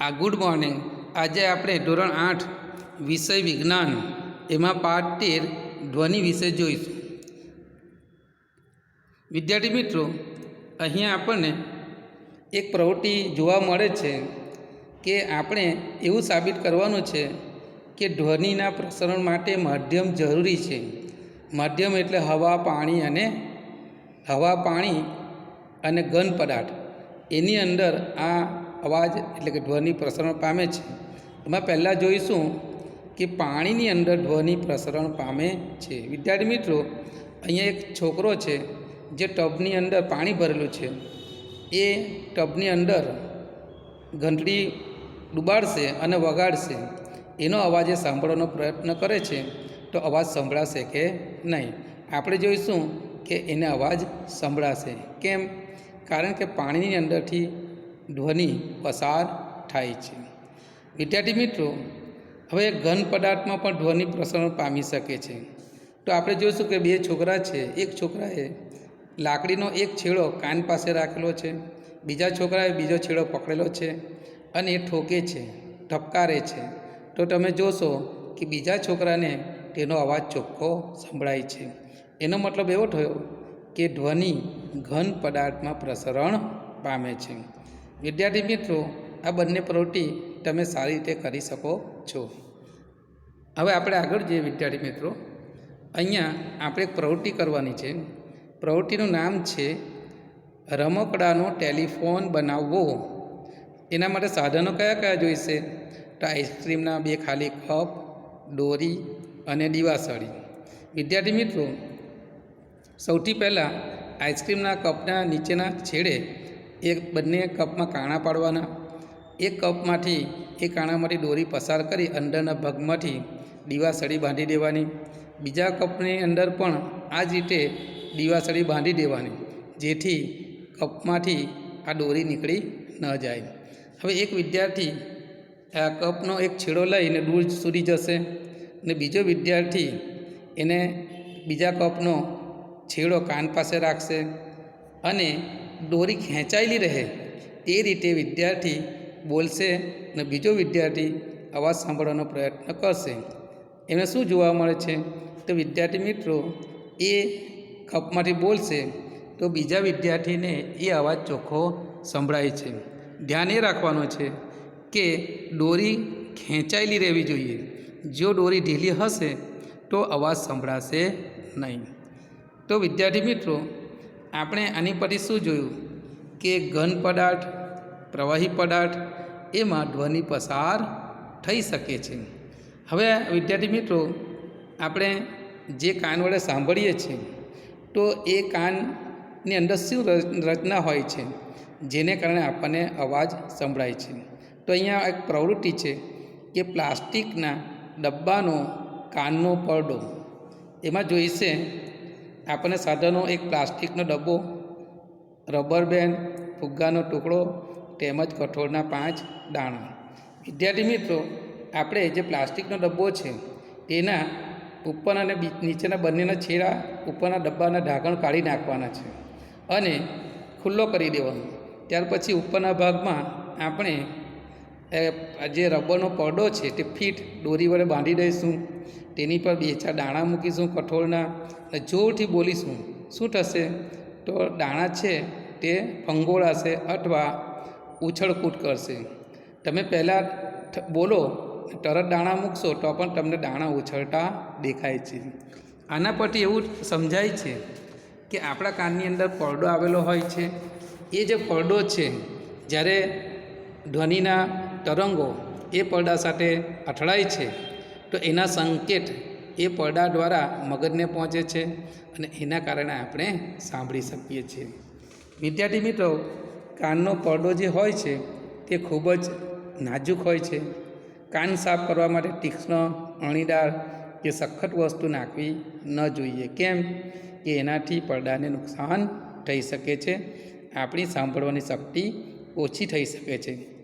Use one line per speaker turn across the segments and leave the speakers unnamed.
આ good morning. આજે આપણે ધોરણ આઠ વિષય વિજ્ઞાન, એમાં પાઠ તેર ધ્વનિ વિશે જોઈશું. વિદ્યાર્થી મિત્રો, અહીંયા આપણને એક પ્રવૃત્તિ જોવા મળે છે કે આપણે એવું સાબિત કરવાનું છે કે ધ્વનિના પ્રસરણ માટે માધ્યમ જરૂરી છે. માધ્યમ એટલે હવા, પાણી અને હવા, પાણી અને ઘન પદાર્થ. એની અંદર આ અવાજ એટલે કે ધ્વનિ પ્રસરણ પામે છે. એમાં પહેલાં જોઈશું કે પાણીની અંદર ધ્વનિ પ્રસરણ પામે છે. વિદ્યાર્થી મિત્રો, અહીંયા એક છોકરો છે જે ટબની અંદર પાણી ભરેલું છે. એ ટબની અંદર ઘંટડી ડૂબાડશે અને વગાડશે. એનો અવાજ એ સાંભળવાનો પ્રયત્ન કરે છે. તો અવાજ સંભળાશે કે નહીં? આપણે જોઈશું કે એને અવાજ સંભળાશે. કેમ? કારણ કે પાણીની અંદરથી ધ્વનિ પસાર થાય છે. વિદ્યાર્થી મિત્રો, હવે ઘન પદાર્થમાં પણ ધ્વનિ પ્રસરણ પામી શકે છે. તો આપણે જોઈશું કે બે છોકરા છે. એક છોકરાએ લાકડીનો એક છેડો કાન પાસે રાખેલો છે. બીજા છોકરાએ બીજો છેડો પકડેલો છે અને એ ઠોકે છે ઠપકારે છે. તો તમે જોશો કે બીજા છોકરાને તેનો અવાજ ચોખ્ખો સંભળાય છે. એનો મતલબ એવો થયો કે ધ્વનિ ઘન પદાર્થમાં પ્રસરણ પામે છે. વિદ્યાર્થી મિત્રો, આ બંને પ્રવૃત્તિ તમે સારી રીતે કરી શકો છો. હવે આપણે આગળ જઈએ વિદ્યાર્થી મિત્રો. અહીંયા આપણે એક પ્રવૃત્તિ કરવાની છે. પ્રવૃત્તિનું નામ છે રમકડાનો ટેલિફોન બનાવવો. એના માટે સાધનો કયા કયા જોઈશે? તો આઈસ્ક્રીમના બે ખાલી કપ, દોરી અને દીવાસળી. વિદ્યાર્થી મિત્રો, સૌથી પહેલાં આઈસ્ક્રીમના કપના નીચેના છેડે એ બંને કપમાં કાણા પાડવાના. એક કપમાંથી એ કાણામાંથી દોરી પસાર કરી અંદરના ભાગમાંથી દીવાસળી બાંધી દેવાની. બીજા કપની અંદર પણ આ જ રીતે દીવાસળી બાંધી દેવાની, જેથી કપમાંથી આ દોરી નીકળી ન જાય. હવે એક વિદ્યાર્થી આ કપનો એક છેડો લઈને દૂર સુધી જશે અને બીજો વિદ્યાર્થી એને બીજા કપનો છેડો કાન પાસે રાખશે અને દોરી ખેંચાયેલી રહે તે રીતે વિદ્યાર્થી બોલશે અને બીજો વિદ્યાર્થી અવાજ સાંભળવાનો પ્રયત્ન કરશે. એમને શું જોવા મળે છે? તો વિદ્યાર્થી મિત્રો, એ કપમાંથી બોલશે તો બીજા વિદ્યાર્થીને એ અવાજ ચોખ્ખો સંભળાય છે. ધ્યાન એ રાખવાનું છે કે દોરી ખેંચાયેલી રહેવી જોઈએ. જો દોરી ઢીલી હશે તો અવાજ સંભળાશે નહીં. તો વિદ્યાર્થી મિત્રો આપણે આની પરથી શું જોયું? કે ઘન પદાર્થ, પ્રવાહી પદાર્થ, એમાં ધ્વનિ પસાર થઈ શકે છે. હવે વિદ્યાર્થી મિત્રો, આપણે જે કાન વડે સાંભળીએ છીએ, તો એ કાનની અંદર શું રચના હોય છે? જેને કારણે આપણને અવાજ સંભળાય છે. તો અહીંયા એક પ્રવૃત્તિ છે કે પ્લાસ્ટિકના ડબ્બાનો કાનનો પડદો, એમાં જોઈશે આપણને સાધનો, એક પ્લાસ્ટિકનો ડબ્બો, રબર બેન્ડ ફુગ્ગાનો ટુકડો, તેમજ કઠોળના પાંચ દાણા. વિદ્યાર્થી મિત્રો, આપણે જે પ્લાસ્ટિકનો ડબ્બો છે તેના ઉપર અને નીચેના બંનેના છેડા ઉપરના ડબ્બાના ઢાંકણ કાઢી નાખવાના છે અને ખુલ્લો કરી દેવાનો. ત્યાર પછી ઉપરના ભાગમાં આપણે જે રબરનો પડો છે તે ફીટ દોરી વડે બાંધી દઈશું. તેની પર બે ચાર દાણા મૂકીશું કઠોળના અને જોરથી બોલીશું, શું થશે તો દાણા છે તે ફંગોળાશે અથવા ઉછળકૂદ કરશે. તમે પહેલાં બોલો, તરત દાણા મૂકશો તો પણ તમને દાણા ઉછળતા દેખાય છે. આના પરથી એવું સમજાય છે કે આપણા કાનની અંદર પડદો આવેલો હોય છે. એ જે પડદો છે, જ્યારે ધ્વનિના તરંગો એ પડદા સાથે અથડાય છે, તો એના સંકેત એ પડદા દ્વારા મગજને પહોંચે છે અને એના કારણે આપણે સાંભળી શકીએ છીએ. વિદ્યાર્થી મિત્રો, કાનનો પડદો જે હોય છે, તે ખૂબ જ નાજુક હોય છે. કાન સાફ કરવા માટે તીક્ષ્ણ અણીદાર કે સખત વસ્તુ નાખવી ન જોઈએ. કેમ? કે એનાથી પડદાને નુકસાન થઈ શકે છે, આપણી સાંભળવાની શક્તિ ઓછી થઈ શકે છે.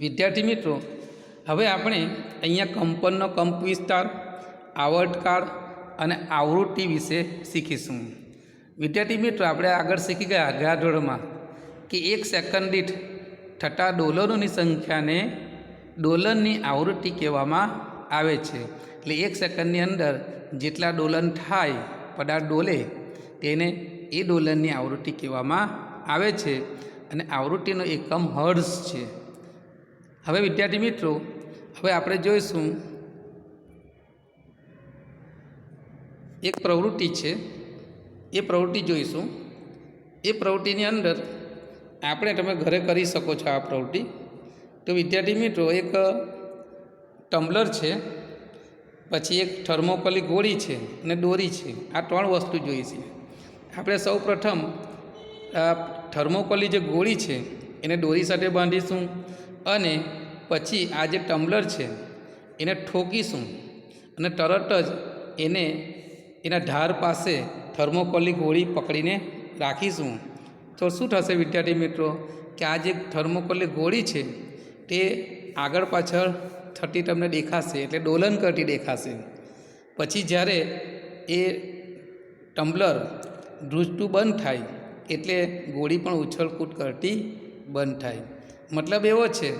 વિદ્યાર્થી મિત્રો, હવે આપણે અહીંયા કંપનનો કંપ વિસ્તાર આવર્તકાળ અને આવૃત્તિ વિશે શીખીશું. વિદ્યાર્થી મિત્રો, આપણે આગળ શીખી ગયા ધોરણમાં કે એક સેકન્ડ દીઠ થતા ડોલરોની સંખ્યાને ડોલરની આવૃત્તિ કહેવામાં આવે છે. એટલે એક સેકન્ડની અંદર જેટલા ડોલન થાય, પદાર્થ ડોલે, તેને એ ડોલરની આવૃત્તિ કહેવામાં આવે છે. અને આવૃત્તિનો એકમ હર્ષ છે. હવે વિદ્યાર્થી મિત્રો, હવે આપણે જોઈશું એક પ્રવૃત્તિ છે, એ પ્રવૃત્તિ જોઈશું. એ પ્રવૃત્તિની અંદર આપણે તમે ઘરે કરી શકો છો આ પ્રવૃત્તિ. તો વિદ્યાર્થી મિત્રો, એક ટમ્બલર છે, પછી એક થર્મોકોલી ગોળી છે અને દોરી છે. આ ત્રણ વસ્તુ જોઈએ છે આપણે સૌ પ્રથમ થર્મોકોલી જે ગોળી છે, એને દોરી સાથે બાંધીશું. અને પછી આ જે ટમ્બલર છે, એને ઠોકીશું અને તરત જ એને એના ધાર પાસે થર્મોકોલી ગોળી પકડીને રાખીશું. તો શું થશે વિદ્યાર્થી મિત્રો, કે આ જે થર્મોકોલી ગોળી છે, તે આગળ પાછળ થતી તમને દેખાશે, એટલે ડોલન કરતી દેખાશે. પછી જ્યારે એ ટમ્બલર ધ્રુજતું બંધ થાય, એટલે ગોળી પણ ઉછળકૂદ કરતી બંધ થાય. મતલબ એવો છે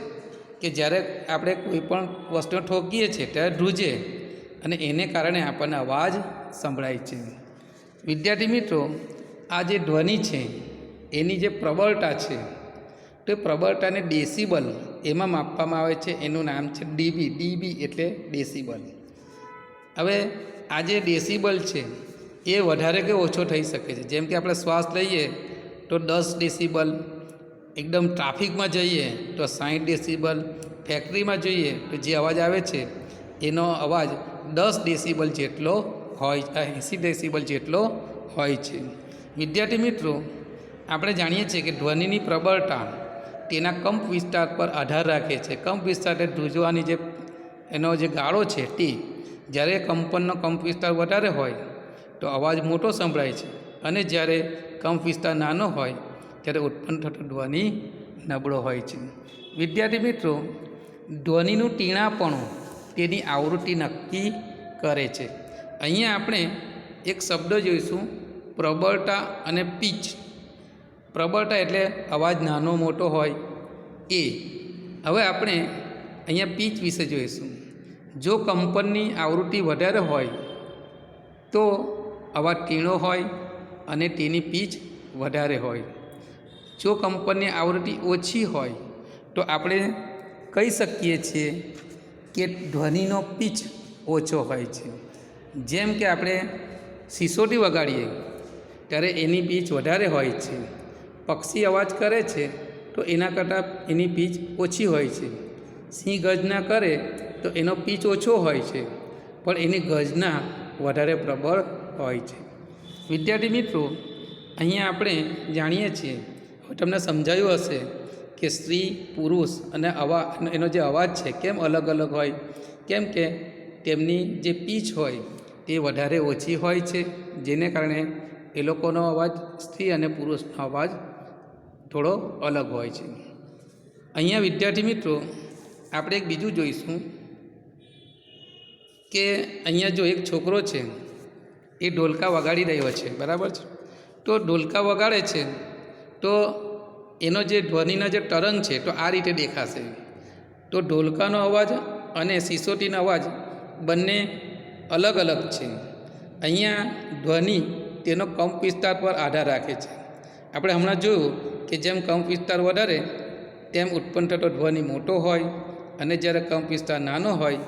કે જ્યારે આપણે કોઈ પણ વસ્તુ ઠોકીએ છીએ ત્યારે ધ્રુજે અને એને કારણે આપણને અવાજ સંભળાય છે. વિદ્યાર્થી મિત્રો, આ જે ધ્વનિ છે, એની જે પ્રબળતા છે, તો પ્રબળતાને ડેસિબલ એમાં માપવામાં આવે છે. એનું નામ છે ડીબી. ડીબી એટલે ડેસિબલ. હવે આ જે ડેસિબલ છે, એ વધારે કે ઓછો થઈ શકે છે? જેમ કે આપણે શ્વાસ લઈએ તો દસ ડેસિબલ એકદમ ટ્રાફિકમાં જઈએ તો સાઠ ડેસિબલ ફેક્ટરીમાં જોઈએ તો જે અવાજ આવે છે, એનો અવાજ દસ ડેસિબલ જેટલો હોય એંસી ડેસિબલ જેટલો હોય છે. વિદ્યાર્થી મિત્રો, આપણે જાણીએ છીએ કે ધ્વનિની પ્રબળતા તેના કંપ વિસ્તાર પર આધાર રાખે છે. કંપ વિસ્તારને ધ્રુજવાની જે, એનો જે ગાળો છે તે જ્યારે કંપનનો કંપ વિસ્તાર વધારે હોય, તો અવાજ મોટો સંભળાય છે. અને જ્યારે કંપ વિસ્તાર નાનો હોય ત્યારે ઉત્પન્ન થતો ધ્વનિ નબળો હોય છે. વિદ્યાર્થી મિત્રો, ધ્વનિનું ટીણાપણું તેની આવૃત્તિ નક્કી કરે છે. અહીંયા આપણે એક શબ્દ જોઈશું, પ્રબળતા અને પીચ. પ્રબળતા એટલે અવાજ નાનો મોટો હોય, એ. હવે આપણે અહીંયા પીચ વિશે જોઈશું. જો કંપનની આવૃત્તિ વધારે હોય, તો અવાજ ટીણો હોય અને તેની પીચ વધારે હોય. જો કંપનની આવૃત્તિ ઓછી હોય, તો આપણે કહી શકીએ છીએ કે ધ્વનિનો પીચ ઓછો હોય છે. જેમ કે આપણે સિસોટી વગાડીએ, ત્યારે એની પીચ વધારે હોય છે. પક્ષી અવાજ કરે છે, તો એના કરતાં એની પીચ ઓછી હોય છે. સિંહ ગજના કરે, તો એનો પીચ ઓછો હોય છે. પણ એની ગજના વધારે પ્રબળ હોય છે. વિદ્યાર્થી મિત્રો, અહીંયા આપણે જાણીએ છીએ તમને સમજાયું હશે કે સ્ત્રી, પુરુષ અને અવા એનો જે અવાજ છે, કેમ અલગ અલગ હોય? કેમ કે તેમની જે પીચ હોય તે વધારે ઓછી હોય છે, જેને કારણે એ લોકોનો અવાજ સ્ત્રી અને પુરુષનો અવાજ થોડો અલગ હોય છે. અહીંયા વિદ્યાર્થી મિત્રો, આપણે એક બીજું જોઈશું કે અહીંયા જો એક છોકરો છે, એ ઢોલકા વગાડી રહ્યો છે, બરાબર છે? તો ઢોલકા વગાડે છે તો એનો જે ધ્વનિના જે તરંગ છે તો આ રીતે દેખાશે. તો ઢોલકાનો અવાજ અને સિસોટીનો અવાજ બંને અલગ અલગ છે. અહીંયા ધ્વનિ તેનો કંપ વિસ્તાર પર આધાર રાખે છે. આપણે હમણાં જોયું કે જેમ કંપ વિસ્તાર વધારે, તેમ ઉત્પન્ન થતો ધ્વનિ મોટો હોય અને જ્યારે કંપ વિસ્તાર નાનો હોય,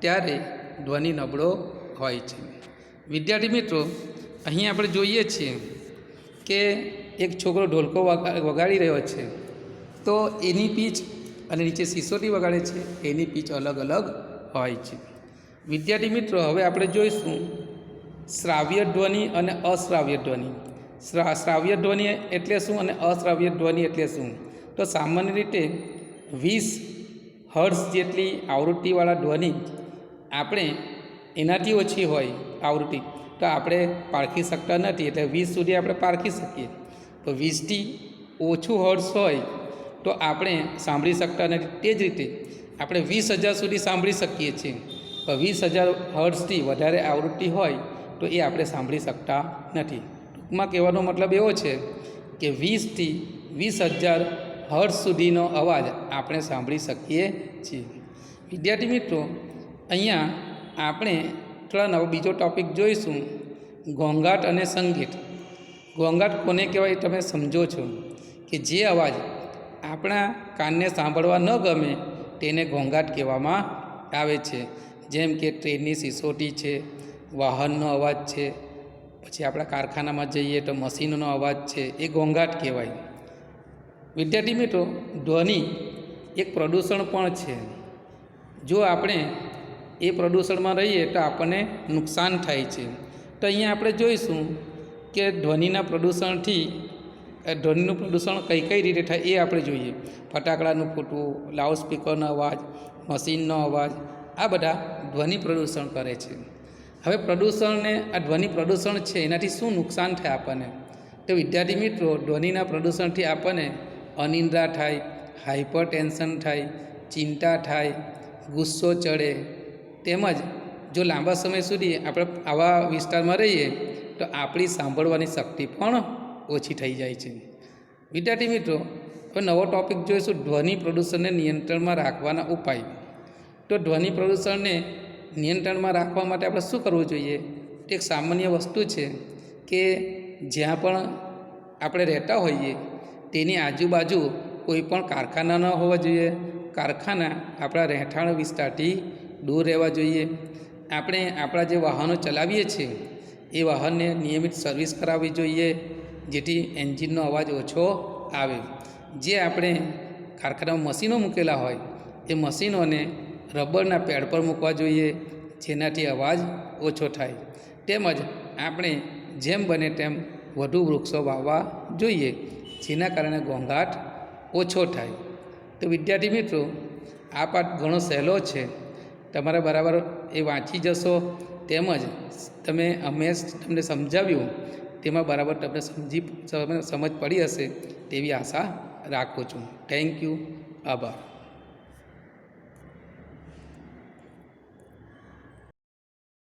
ત્યારે ધ્વનિ નબળો હોય છે. વિદ્યાર્થી મિત્રો અહીં આપણે જોઈએ છીએ કે એક છોકરો ઢોલકો વગાડી રહ્યો છે. તો એની પીચ અને નીચે સિસોટી વગાડે છે. એની પીચ અલગ અલગ હોય છે. વિદ્યાર્થી મિત્રો, હવે આપણે જોઈશું શ્રાવ્ય ધ્વનિ અને અશ્રાવ્ય ધ્વનિ. શ્રા, શ્રાવ્ય ધ્વનિ એટલે શું અને અશ્રાવ્ય ધ્વનિ એટલે શું? તો સામાન્ય રીતે વીસ હર્ષ જેટલી આવૃત્તિવાળા ધ્વનિ આપણે એનાથી ઓછી હોય આવૃત્તિ. તો આપણે પારખી શકતા નથી, એટલે વીસ સુધી આપણે પારખી શકીએ. તો વીસથી ઓછું હર્ષ હોય તો આપણે સાંભળી શકતા નથી. તે જ રીતે આપણે વીસ હજાર સુધી સાંભળી શકીએ છીએ. પણ વીસ હજાર હર્ષથી વધારે આવૃત્તિ હોય તો એ આપણે સાંભળી શકતા નથી. ટૂંકમાં કહેવાનો મતલબ એવો છે કે વીસથી વીસ હજાર હર્ષ સુધીનો અવાજ આપણે સાંભળી શકીએ છીએ. વિદ્યાર્થી મિત્રો, અહીંયા આપણે થોડા નવો બીજો ટૉપિક જોઈશું. ઘોંઘાટ અને સંગીત. ઘોંઘાટ કોને કહેવાય તમે સમજો છો કે જે અવાજ આપણા કાનને સાંભળવા ન ગમે તેને ઘોંઘાટ કહેવામાં આવે છે. જેમ કે ટ્રેનની સિસોટી છે, વાહનનો અવાજ છે, પછી આપણા કારખાનામાં જઈએ તો મશીનનો અવાજ છે, એ ઘોંઘાટ કહેવાય. વિદ્યાર્થી મિત્રો, ધ્વનિ એક પ્રદૂષણ પણ છે. જો આપણે એ પ્રદૂષણમાં રહીએ તો આપણને નુકસાન થાય છે. તો અહીંયા આપણે જોઈશું કે ધ્વનિના પ્રદૂષણથી ધ્વનિનું પ્રદૂષણ કઈ કઈ રીતે થાય એ આપણે જોઈએ. ફટાકડાનું ફૂટવું લાઉડ સ્પીકરનો અવાજ, મશીનનો અવાજ, આ બધા ધ્વનિ પ્રદૂષણ કરે છે. હવે પ્રદૂષણને, આ ધ્વનિ પ્રદૂષણ છે એનાથી શું નુકસાન થાય આપણને? તો વિદ્યાર્થી મિત્રો, ધ્વનિના પ્રદૂષણથી આપણને અનિંદ્રા થાય હાઇપર ટેન્શન થાય, ચિંતા થાય, ગુસ્સો ચડે. તેમજ જો લાંબા સમય સુધી આપણે આવા વિસ્તારમાં રહીએ તો આપણી સાંભળવાની શક્તિ પણ ઓછી થઈ જાય છે. વિદ્યાર્થી મિત્રો હવે નવો ટૉપિક જોઈશું ધ્વનિ પ્રદૂષણને નિયંત્રણમાં રાખવાના ઉપાય. તો ધ્વનિ પ્રદૂષણને નિયંત્રણમાં રાખવા માટે આપણે શું કરવું જોઈએ? એક સામાન્ય વસ્તુ છે કે જ્યાં પણ આપણે રહેતા હોઈએ, તેની આજુબાજુ કોઈ પણ કારખાના ન હોવા જોઈએ. કારખાના આપણા રહેઠાણ વિસ્તારથી દૂર રહેવા જોઈએ. આપણે આપણા જે વાહનો ચલાવીએ છીએ એ વાહનને નિયમિત સર્વિસ કરાવવી જોઈએ, જેથી એન્જિનનો અવાજ ઓછો આવે. જે આપણે કારખાનામાં મશીનો મૂકેલા હોય, એ મશીનોને રબરના પેડ પર મૂકવા જોઈએ, જેનાથી અવાજ ઓછો થાય. તેમજ આપણે જેમ બને તેમ વધુ વૃક્ષો વાવવા જોઈએ, જેના કારણે ઘોંઘાટ ઓછો થાય. તો વિદ્યાર્થી મિત્રો, આ પાઠ ઘણો સહેલો છે. તમારે બરાબર એ વાંચી જશો. તેમજ તમે અમે તમને સમજાવ્યું, તેમાં બરાબર તમને સમજી, સમજ પડી હશે તેવી આશા રાખું છું. થેન્ક યુ આભાર.